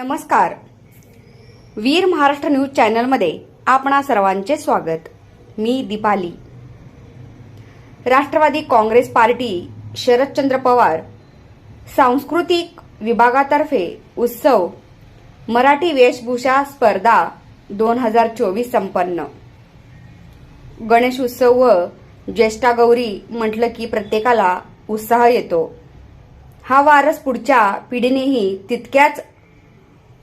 नमस्कार. वीर महाराष्ट्र न्यूज चॅनलमध्ये आपणा सर्वांचे स्वागत. मी दीपाली. राष्ट्रवादी काँग्रेस पार्टी शरदचंद्र पवार सांस्कृतिक विभागातर्फे उत्सव मराठी वेशभूषा स्पर्धा दोन हजार चोवीस संपन्न. गणेश उत्सव व ज्येष्ठा गौरी म्हटलं की प्रत्येकाला उत्साह येतो. हा वारस पुढच्या पिढीनेही तितक्याच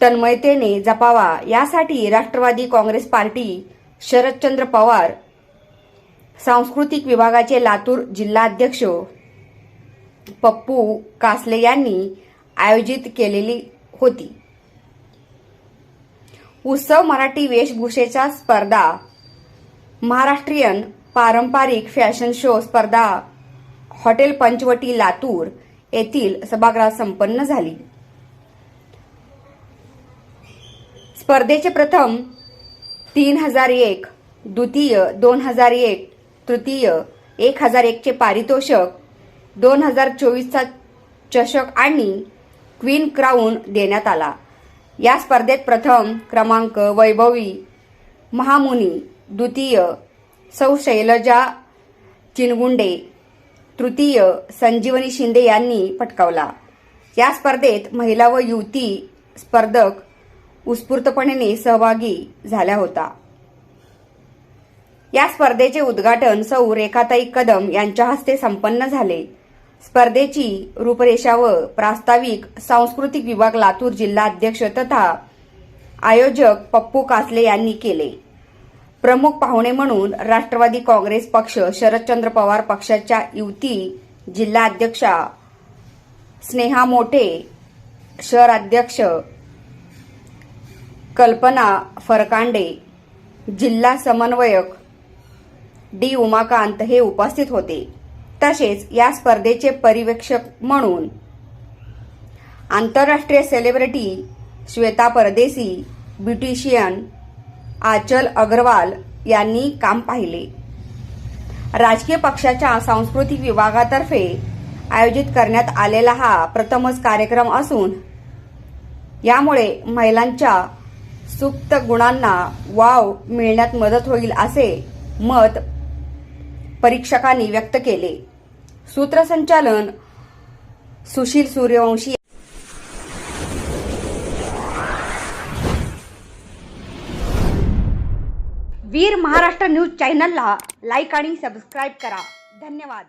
तन्मयतेने जपावा. यासाठी राष्ट्रवादी काँग्रेस पार्टी शरदचंद्र पवार सांस्कृतिक विभागाचे लातूर जिल्हाध्यक्ष पप्पू कासले यांनी आयोजित केलेली होती. उत्सव मराठी वेशभूषेच्या स्पर्धा महाराष्ट्रीयन पारंपरिक फॅशन शो स्पर्धा हॉटेल पंचवटी लातूर येथील सभागृहात संपन्न झाली. स्पर्धेचे प्रथम तीन हजार एक द्वितीय दोन हजार एक तृतीय एक हजार एकचे पारितोषक दोन हजार चोवीसचा चषक आणि क्वीन क्राऊन देण्यात आला. या स्पर्धेत प्रथम क्रमांक वैभवी महामुनी द्वितीय सौ शैलजा चिनगुंडे तृतीय संजीवनी शिंदे यांनी पटकावला. या स्पर्धेत महिला व युवती स्पर्धक उत्स्फूर्तपणे सहभागी झाल्या होता. या स्पर्धेचे उद्घाटन सौ रेखाताई कदम यांच्या हस्ते संपन्न झाले. स्पर्धेची रूपरेषा व प्रास्ताविक सांस्कृतिक विभाग लातूर जिल्हा अध्यक्ष तथा आयोजक पप्पू कासले यांनी केले. प्रमुख पाहुणे म्हणून राष्ट्रवादी काँग्रेस पक्ष शरदचंद्र पवार पक्षाच्या युती जिल्हा अध्यक्षा स्नेहा मोठे शहर अध्यक्ष कल्पना फरकांडे जिल्हा समन्वयक डी. उमाकांत हे उपस्थित होते. तसेच या स्पर्धेचे परिवेक्षक म्हणून आंतरराष्ट्रीय सेलिब्रिटी श्वेता परदेसी ब्युटिशियन आचल अग्रवाल यांनी काम पाहिले. राजकीय पक्षाच्या सांस्कृतिक विभागातर्फे आयोजित करण्यात आलेला हा प्रथमच कार्यक्रम असून यामुळे महिलांच्या सुप्त गुणांना वाव मिळण्यात मदत होईल असे मत परीक्षकांनी व्यक्त केले. सूत्रसंचालन सुशील सूर्यवंशी वीर महाराष्ट्र न्यूज चॅनलला लाईक आणि सबस्क्राईब करा. धन्यवाद.